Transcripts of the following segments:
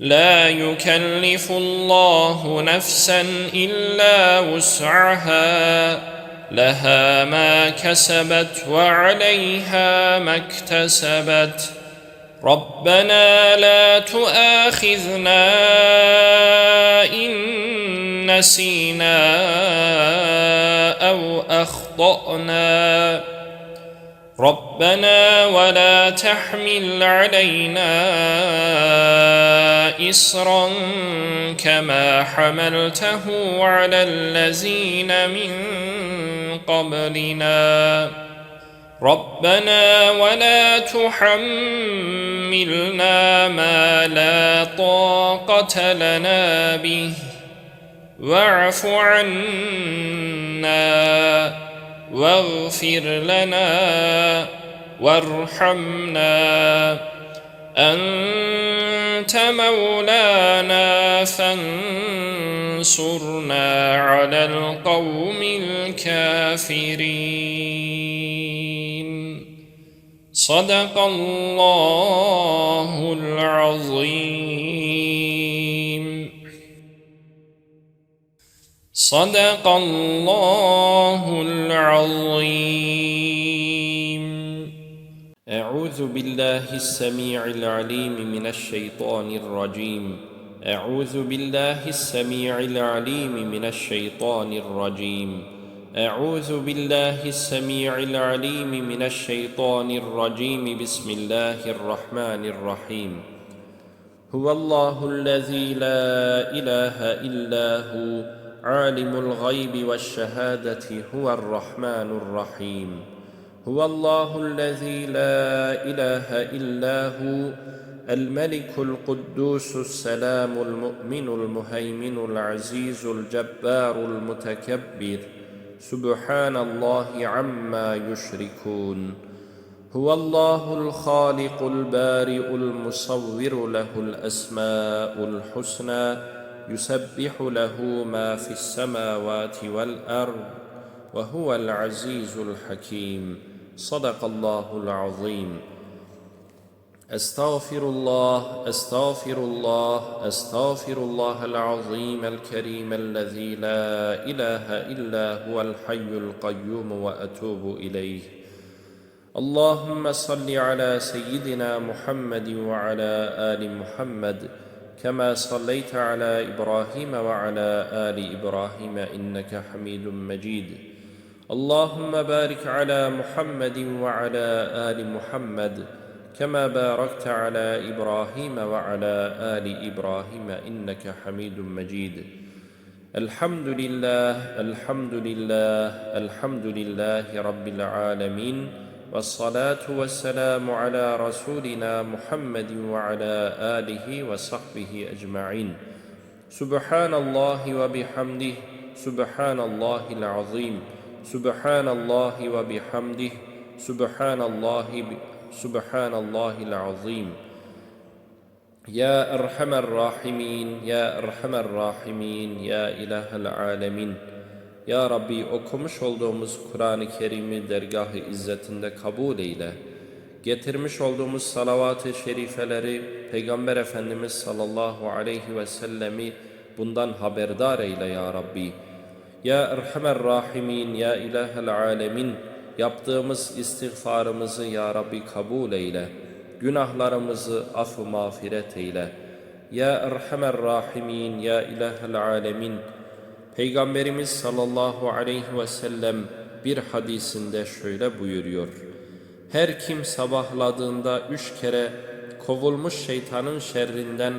لا يكلف الله نفسا إلا وسعها لها ما كسبت وعليها ما اكتسبت. ربنا لا تؤاخذنا إن نسينا أو أخطأنا. ربنا ولا تحمل علينا إصرا كما حملته على الذين من قبلنا. ربنا ولا تحملنا ما لا طاقة لنا به. واعف عنا. واغفر لنا وارحمنا. أنت مولانا فانصرنا على القوم الكافرين. صدق الله العظيم. صدق الله العظيم. أعوذ بالله السميع العليم من الشيطان الرجيم. أعوذ بالله السميع العليم من الشيطان الرجيم. أعوذ بالله السميع العليم من الشيطان الرجيم. بسم الله الرحمن الرحيم. هو الله الذي لا إله إلا هو عالم الغيب والشهادة هو الرحمن الرحيم. هو الله الذي لا إله إلا هو الملك القدوس السلام المؤمن المهيمن العزيز الجبار المتكبر. سبحان الله عما يشركون. هو الله الخالق البارئ المصور له الأسماء الحسنى يسبح له ما في السماوات والأرض وهو العزيز الحكيم. صدق الله العظيم. أستغفر الله أستغفر الله أستغفر الله العظيم الكريم الذي لا إله إلا هو الحي القيوم وأتوب إليه. اللهم صل على سيدنا محمد وعلى آل محمد كما صليت على إبراهيم وعلى آل إبراهيم إنك حميد مجيد. اللهم بارك على محمد وعلى آل محمد كما باركت على إبراهيم وعلى آل إبراهيم إنك حميد مجيد. الحمد لله الحمد لله الحمد لله رب العالمين. والصلاة والسلام على رسولنا محمد وعلى آله وصحبه أجمعين. سبحان الله وبحمده سبحان الله العظيم سبحان الله وبحمده سبحان الله سبحان الله العظيم. يا أرحم الراحمين يا أرحم الراحمين يا إله العالمين. Ya Rabbi okumuş olduğumuz Kur'an-ı Kerim'i dergah-ı izzetinde kabul eyle. Getirmiş olduğumuz salavat-ı şerifeleri Peygamber Efendimiz sallallahu aleyhi ve sellemi bundan haberdar eyle ya Rabbi. Ya Erhamer Rahimin, Ya İlahel Alemin, yaptığımız istiğfarımızı Ya Rabbi kabul eyle. Günahlarımızı affı mağfiret eyle. Ya Erhamer Rahimin, Ya İlahel Alemin, Peygamberimiz sallallahu aleyhi ve sellem bir hadisinde şöyle buyuruyor. Her kim sabahladığında üç kere kovulmuş şeytanın şerrinden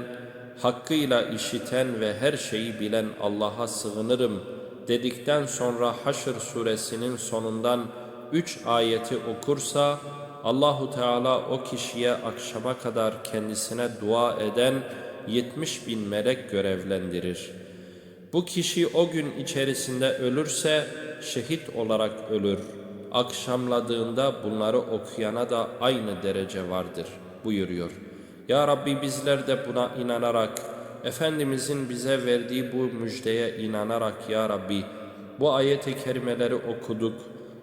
hakkıyla işiten ve her şeyi bilen Allah'a sığınırım dedikten sonra Haşr suresinin sonundan üç ayeti okursa Allahu Teala o kişiye akşama kadar kendisine dua eden 70 bin melek görevlendirir. Bu kişi o gün içerisinde ölürse şehit olarak ölür. Akşamladığında bunları okuyana da aynı derece vardır buyuruyor. Ya Rabbi bizler de buna inanarak, Efendimizin bize verdiği bu müjdeye inanarak Ya Rabbi bu ayet-i kerimeleri okuduk.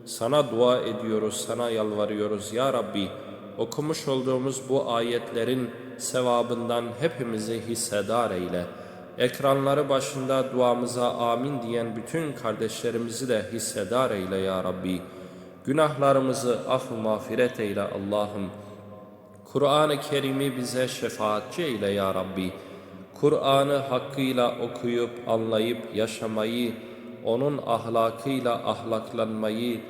Sana dua ediyoruz, sana yalvarıyoruz Ya Rabbi. Okumuş olduğumuz bu ayetlerin sevabından hepimizi hissedar eyle. Ekranları başında duamıza amin diyen bütün kardeşlerimizi de hissedar eyle Ya Rabbi. Günahlarımızı af mağfiret eyle Allah'ım. Kur'an-ı Kerim'i bize şefaatçi eyle ya Rabbi. Kur'an'ı hakkıyla okuyup anlayıp yaşamayı, onun ahlakıyla ahlaklanmayı,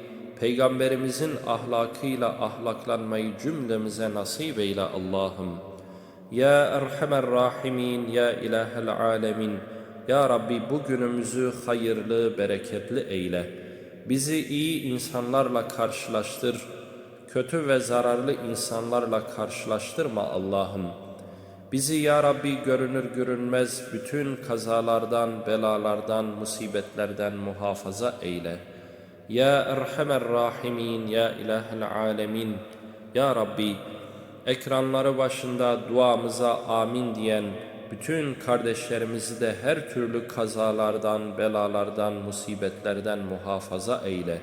Peygamberimizin ahlakıyla ahlaklanmayı cümlemize nasip eyle Allah'ım. Ya Erhamer Rahimin, Ya İlahel Alemin, Ya Rabbi bu günümüzü hayırlı, bereketli eyle. Bizi iyi insanlarla karşılaştır, kötü ve zararlı insanlarla karşılaştırma Allah'ım. Bizi ya Rabbi görünür görünmez bütün kazalardan, belalardan, musibetlerden muhafaza eyle. Ya Erhamer Rahimin, Ya İlahel Alemin, Ya Rabbi ekranları başında duamıza amin diyen bütün kardeşlerimizi de her türlü kazalardan, belalardan, musibetlerden muhafaza eyle.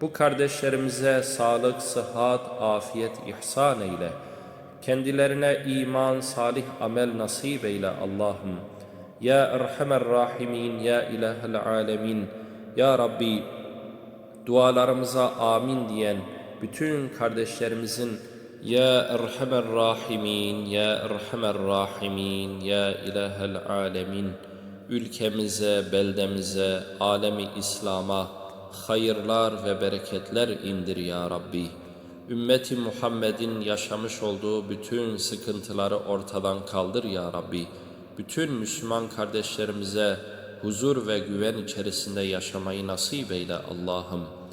Bu kardeşlerimize sağlık, sıhhat, afiyet ihsan eyle. Kendilerine iman, salih amel nasip eyle Allah'ım. Ya Erhamer Rahimin, Ya İlahel Alemin, Ya Rabbi dualarımıza amin diyen bütün kardeşlerimizin Ya Erhamer Rahimin, Ya Erhamer Rahimin, Ya İlahel Alemin ülkemize, beldemize, alemi İslam'a hayırlar ve bereketler indir ya Rabbi. Ümmeti Muhammed'in yaşamış olduğu bütün sıkıntıları ortadan kaldır ya Rabbi. Bütün Müslüman kardeşlerimize huzur ve güven içerisinde yaşamayı nasip eyle Allah'ım.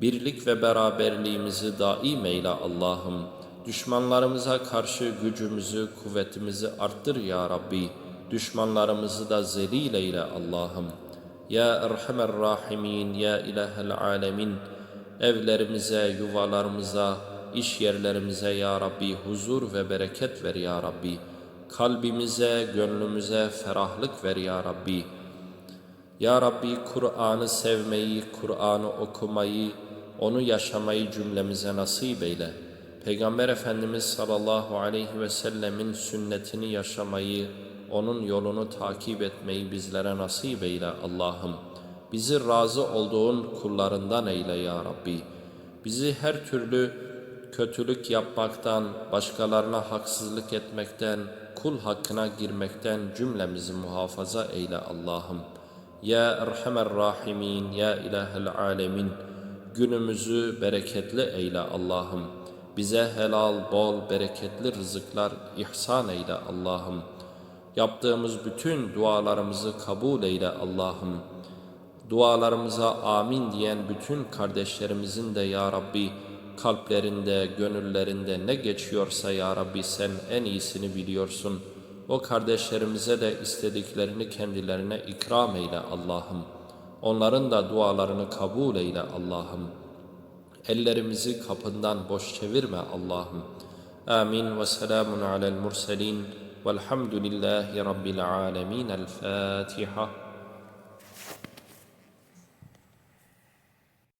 Birlik ve beraberliğimizi daim eyle Allah'ım. Düşmanlarımıza karşı gücümüzü, kuvvetimizi arttır ya Rabbi. Düşmanlarımızı da zelil eyle Allah'ım. Ya Erhamer Rahimin, Ya İlahel Alemin, evlerimize, yuvalarımıza, iş yerlerimize Ya Rabbi huzur ve bereket ver Ya Rabbi. Kalbimize, gönlümüze ferahlık ver Ya Rabbi. Ya Rabbi Kur'an'ı sevmeyi, Kur'an'ı okumayı, onu yaşamayı cümlemize nasip eyle. Peygamber Efendimiz sallallahu aleyhi ve sellemin sünnetini yaşamayı, onun yolunu takip etmeyi bizlere nasip eyle Allah'ım. Bizi razı olduğun kullarından eyle ya Rabbi. Bizi her türlü kötülük yapmaktan, başkalarına haksızlık etmekten, kul hakkına girmekten cümlemizi muhafaza eyle Allah'ım. Ya Erhamer Rahimin, Ya İlahel Alemin, günümüzü bereketli eyle Allah'ım. Bize helal, bol, bereketli rızıklar ihsan eyle Allah'ım. Yaptığımız bütün dualarımızı kabul eyle Allah'ım. Dualarımıza amin diyen bütün kardeşlerimizin de ya Rabbi kalplerinde, gönüllerinde ne geçiyorsa ya Rabbi sen en iyisini biliyorsun. O kardeşlerimize de istediklerini kendilerine ikram eyle Allah'ım. Onların da dualarını kabul eyle Allah'ım. Ellerimizi kapından boş çevirme Allah'ım. Amin ve selamun alel murselin velhamdülillahi rabbil alemin. El Fatiha.